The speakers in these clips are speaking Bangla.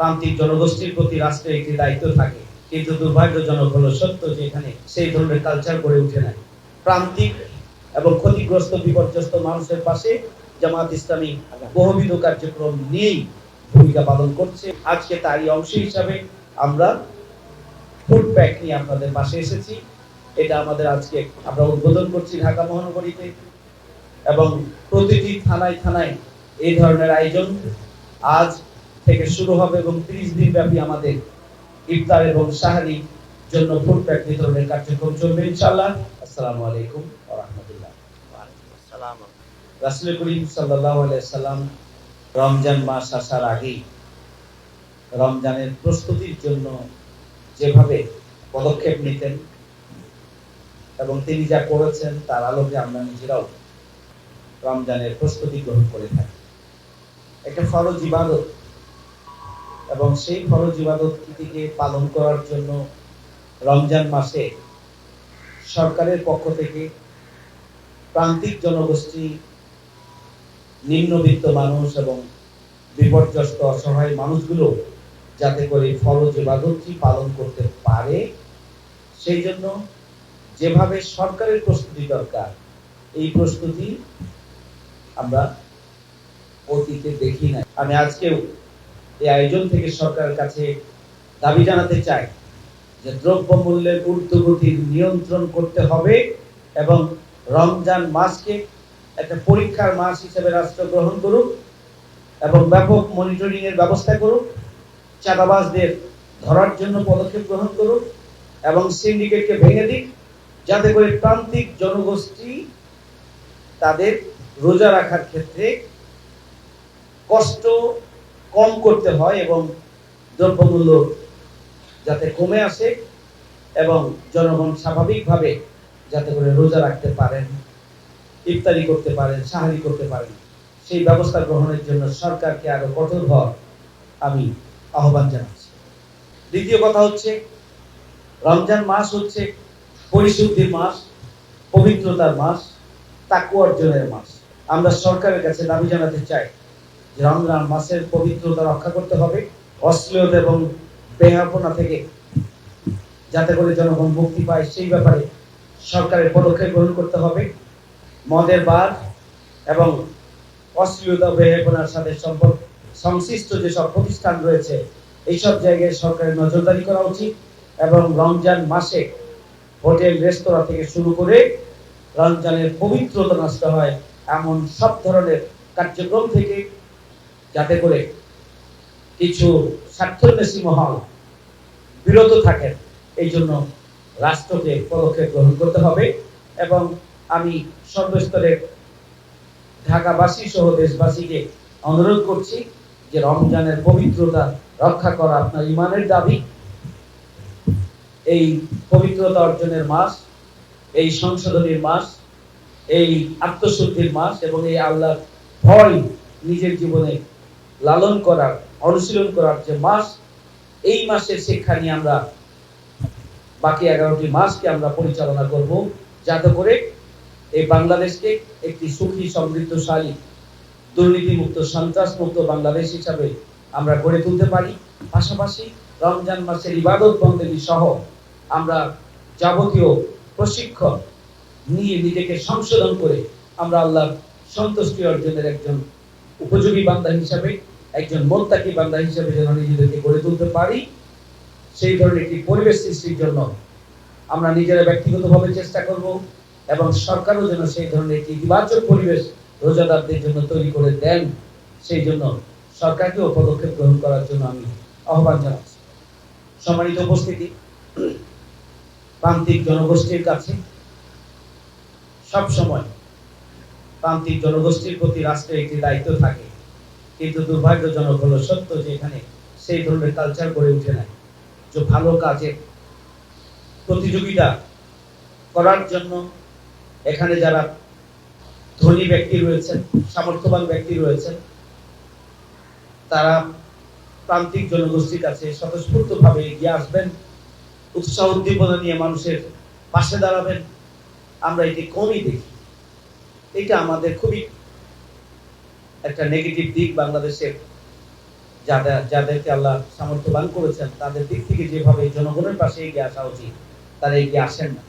প্রান্তিক জনগোষ্ঠীর প্রতি রাষ্ট্রের একটি দায়িত্ব থাকে। কিন্তু দুর্ভাগ্যজনক হলো সত্য যে এখানে সেই ধরনের কালচার গড়ে উঠে নাই। প্রান্তিক এবং ক্ষতিগ্রস্ত, বিপর্যস্ত মানুষের পাশে জামাত ইসলামী বহুবিধ কার্যক্রম নিয়েই ভূমিকা পালন করছে। আজকে তারই অংশ হিসাবে আমরা ফুড প্যাক নিয়ে আপনাদের পাশে এসেছি। এটা আমাদের আজকে আমরা উদ্বোধন করছি ঢাকা মহানগরীতে। এবং প্রতিটি থানায় থানায় এই ধরনের আয়োজন আজ থেকে শুরু হবে এবং ত্রিশ দিন ব্যাপী আমাদের ইফতার এবং সাহারি জন্য ফুড প্যাক বিতরণের কার্যক্রম চলবে ইনশাআল্লাহ। আসসালামু আলাইকুম ওয়া রাহমাতুল্লাহ। রাসূল করিম সাল্লাল্লাহু আলাইহি সাল্লাম রমজান মাস আসার আগেই রমজানের প্রস্তুতির জন্য যেভাবে পদক্ষেপ নিতেন এবং তিনি যা করেছেন তার আলোকে আমরা নিজেরাও রমজানের প্রস্তুতি গ্রহণ করে থাকি। একটা ফরজ ইবাদত এবং সেই ফরজ ইবাদতটিকে পালন করার জন্য রমজান মাসে সরকারের পক্ষ থেকে প্রান্তিক জনগোষ্ঠী, নিম্নবিত্ত মানুষ এবং বিপর্যস্ত অসহায় মানুষগুলো যাতে করে ফরজ ইবাদতটি পালন করতে পারে, সেই জন্য যেভাবে সরকারের প্রস্তুতি দরকার, এই প্রস্তুতি আমরা অতীতে দেখি না আমি আজকেও এই আয়োজন থেকে সরকারের কাছে দাবি জানাতে চাই যে দ্রব্য মূল্যের ঊর্ধ্বগতির নিয়ন্ত্রণ করতে হবে এবং রমজান মাসকে একটা পরীক্ষার মাস হিসেবে রাষ্ট্র গ্রহণ করুক এবং ব্যাপক মনিটরিং এর ব্যবস্থা করুক, চাঁদাবাজদের ধরার জন্য পদক্ষেপ গ্রহণ করুক এবং সিন্ডিকেটকে ভেঙে দিক যাতে করে প্রান্তিক জনগোষ্ঠী তাদের রোজা রাখার ক্ষেত্রে কষ্ট কম করতে হয় এবং দ্রব্যমূল্য যাতে কমে আসে এবং জনগণ স্বাভাবিকভাবে যাতে করে রোজা রাখতে পারেন, ইফতারি করতে পারেন, সাহারি করতে পারেন, সেই ব্যবস্থা গ্রহণের জন্য সরকারকে আরও কঠোরভাব আমি আহ্বান জানাচ্ছি। দ্বিতীয় কথা হচ্ছে, রমজান মাস হচ্ছে পরিশুদ্ধির মাস, পবিত্রতার মাস তাকু অর্জনের মাস। আমরা সরকারের কাছে দাবি জানাতে চাই রমজান মাসের পবিত্রতা রক্ষা করতে হবে, অশ্লীলতা এবং বেহাপনা থেকে। যাতে করে জনগণ মুক্তি পায়, সেই ব্যাপারে সরকারের পদক্ষেপ গ্রহণ করতে হবে। মদের বার এবং অশ্লীলতা বেহাপনার সাথে সম্পর্ক, সংশ্লিষ্ট যেসব প্রতিষ্ঠান রয়েছে, এইসব জায়গায় সরকারের নজরদারি করা উচিত এবং রমজান মাসে হোটেল, রেস্তোরাঁ থেকে শুরু করে রমজানের পবিত্রতা নষ্ট হয়, এমন সব ধরনের কার্যক্রম থেকে যাতে করে কিছু স্বার্থন্বেষী মহল বিরত থাকেন। এই জন্য রাষ্ট্রকে পদক্ষেপ গ্রহণ করতে হবে এবং আমি সর্বস্তরের ঢাকাবাসী সহ দেশবাসীকে অনুরোধ করছি যে রমজানের পবিত্রতা রক্ষা করা আপনার ইমানের দাবি। এই পবিত্রতা অর্জনের মাস, এই সংশোধনীর মাস, এই আত্মশুদ্ধির মাস এবং এই আল্লাহ ভয় নিজের জীবনে লালন করার, অনুশীলন করার যে মাস, এই মাসের শিক্ষা নিয়ে আমরা বাকি এগারোটি মাসকে আমরা পরিচালনা করব। যাতে করে এই বাংলাদেশকে একটি সুখী, সমৃদ্ধশালী, দুর্নীতিমুক্ত, সন্ত্রাসমুক্ত বাংলাদেশ হিসাবে আমরা গড়ে তুলতে পারি। পাশাপাশি রমজান মাসের ইবাদত বন্দেগী সহ আমরা যাবতীয় প্রশিক্ষণ নিয়ে নিজেকে সংশোধন করে আমরা আল্লাহর সন্তুষ্টি অর্জনের একজন উপযোগী বান্দা হিসাবে, একজন মোত্তাকি বান্দা হিসাবে যেন নিজেদেরকে গড়ে তুলতে পারি, সেই ধরনের একটি পরিবেশ সৃষ্টির জন্য আমরা নিজেরা ব্যক্তিগতভাবে চেষ্টা করব এবং সরকারও যেন সেই ধরনের একটি ইতিবাচক পরিবেশ রোজাদারদের জন্য তৈরি করে দেন। সেই জন্য সরকারকেও পদক্ষেপ গ্রহণ করার জন্য আমি আহ্বান জানাচ্ছি। সম্মানিত উপস্থিতি, প্রান্তিক জনগোষ্ঠীর কাছে সব সময় প্রান্তিক জনগোষ্ঠীর প্রতি রাষ্ট্রের একটি দায়িত্ব থাকে। কিন্তু দুর্ভাগ্যজনক হলো সত্য যে এখানে সেই ধরনের কালচার গড়ে উঠে নাই। যে ভালো কাজে প্রতিযোগিতা করার জন্য এখানে যারা ধনী ব্যক্তি রয়েছেন, সামর্থ্যবান ব্যক্তি রয়েছেন, তারা প্রান্তিক জনগোষ্ঠীর কাছে স্বতঃস্ফূর্তভাবে এগিয়ে আসবেন, উৎসাহ উদ্দীপনা নিয়ে মানুষের পাশে দাঁড়াবেন। আমরা এটি কমই দেখি। এটা আমাদের খুবই একটা নেগেটিভ দিক বাংলাদেশের। যাদের, যাদেরকে আল্লাহ সামর্থ্যবান করেছেন, তাদের দিক থেকে যেভাবে জনগণের পাশে এগিয়ে আসা উচিত, তারা এগিয়ে আসেন না।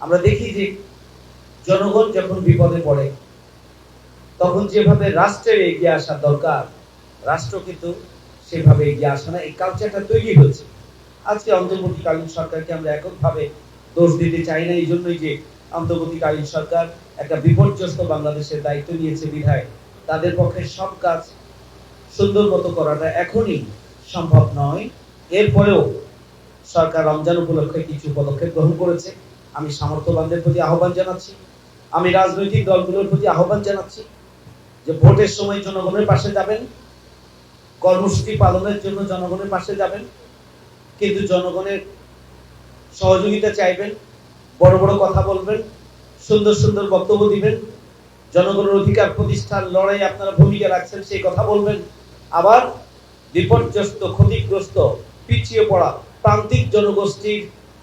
আমরা দেখি যে জনগণ যখন বিপদে পড়ে, তখন যেভাবে রাষ্ট্রের এগিয়ে আসা দরকার, রাষ্ট্র কিন্তু সেভাবে এগিয়ে আসে না। এই কালচারটা তৈরি হয়েছে। আজকে অন্তর্বর্তীকালীন সরকারকে আমরা এককভাবে দোষ দিতে চাই না। এই জন্যই যে অন্তর্বর্তীকালীন সরকার একটা বিপর্যস্ত বাংলাদেশের দায়িত্ব নিয়েছে বিধায়। তাদের পক্ষে সব কাজ সুন্দর মতো করাটা এখনই সম্ভব নয়। এরপরেও সরকার রমজান উপলক্ষে কিছু পদক্ষেপ গ্রহণ করেছে। আমি সামর্থ্যবানদের প্রতি আহ্বান জানাচ্ছি। আমি রাজনৈতিক দলগুলোর প্রতি আহ্বান জানাচ্ছি যে ভোটের সময় জনগণের পাশে যাবেন। কর্মসূচি পালনের জন্য জনগণের পাশে যাবেন। কিন্তু জনগণের সহযোগিতা চাইবেন। বড় বড় কথা বলবেন, সুন্দর সুন্দর বক্তব্য দিবেন। জনগণের অধিকার প্রতিষ্ঠার লড়াই আপনারা ভূমিকা রাখছেন, সেই কথা বলবেন। আবার বিপর্যস্ত, ক্ষতিগ্রস্ত, পিছিয়ে পড়া প্রান্তিক জনগোষ্ঠীর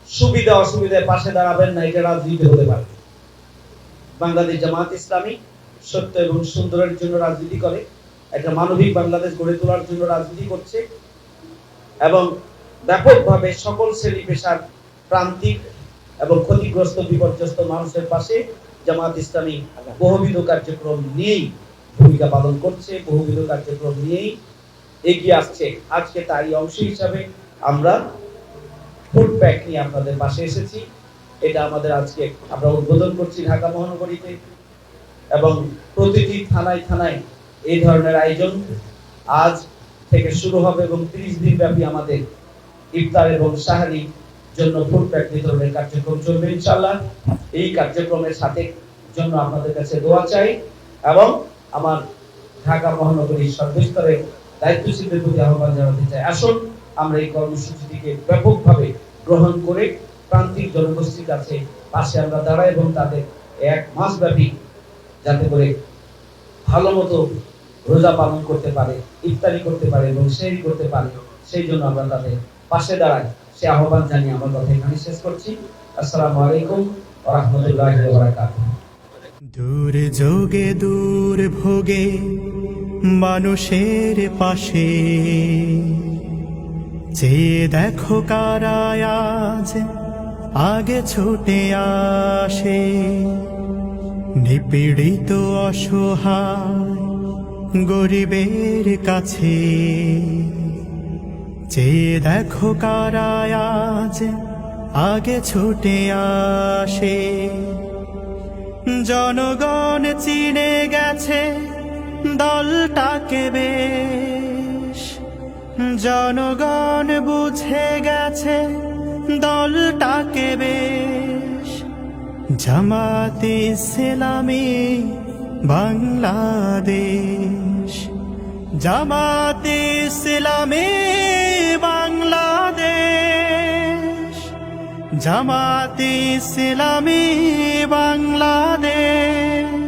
সুবিধা অসুবিধায় পাশে দাঁড়াবেন না, এটা রাজনীতি হতে পারে। বাংলাদেশ জামাত ইসলামী সত্য এবং সুন্দরের জন্য রাজনীতি করে, একটা মানবিক বাংলাদেশ গড়ে তোলার জন্য রাজনীতি করছে এবং ব্যাপকভাবে সকল শ্রেণি পেশার প্রান্তিক এবং ক্ষতিগ্রস্ত, বিপর্যস্ত মানুষের পাশে জামাত ইসলামী বহুবিধ কার্যক্রম নিয়েই ভূমিকা পালন করছে, বহুবিধ কার্যক্রম নিয়েই এগিয়ে আসছে। আজকে তারই অংশ হিসাবে আমরা ফুড প্যাক নিয়ে আপনাদের পাশে এসেছি। এটা আমাদের আজকে আমরা উদ্বোধন করছি ঢাকা মহানগরীতে এবং প্রতিটি থানায় থানায় এই ধরনের আয়োজন আজ থেকে শুরু হবে এবং ত্রিশ দিন ব্যাপী আমাদের ইফতার এবং সাহারি জন্য ফুড প্যাক বিতরণের কার্যক্রম চলবে ইনশাল্লাহ এই কার্যক্রমের সাথে জন্য আপনাদের কাছে দোয়া চাই এবং আমার ঢাকা মহানগরীর সর্বস্তরের দায়িত্বশীলদের প্রতি আহ্বান জানাতে চাই। আসুন, আমরা এই কর্মসূচিটিকে ব্যাপকভাবে গ্রহণ করে প্রান্তিক জনগোষ্ঠীর কাছে পাশে আমরা দাঁড়াই এবং তাদের এক মাস ব্যাপী যাতে করে ভালো মতো রোজা পালন করতে পারে, ইফতারি করতে পারে এবং সেই করতে পারে, সেই জন্য আমরা তাদের পাশে দাঁড়াই। সে আহ্বান জানিয়ে আমার কথা এখানে শেষ করছি। আসসালামু আলাইকুম রাহমাতুল্লাহি দূর যোগে, দূর ভোগে, মানুষের পাশে। যে দেখো কারায় আজ আগে ছুটে আসে, নিপীড়িত, অসহায়, গরিবের কাছে। চেয়ে দেখো কারায় আজ, আগে ছুটে আসে। জনগণ চিনে গেছে দলটাকে বেশ। জনগণ বুঝে গেছে দলটাকে বেশ। জামাতে ইসলামী বাংলাদেশ। জামাতে ইসলামী জামাতে ইসলামী বাংলাদেশ।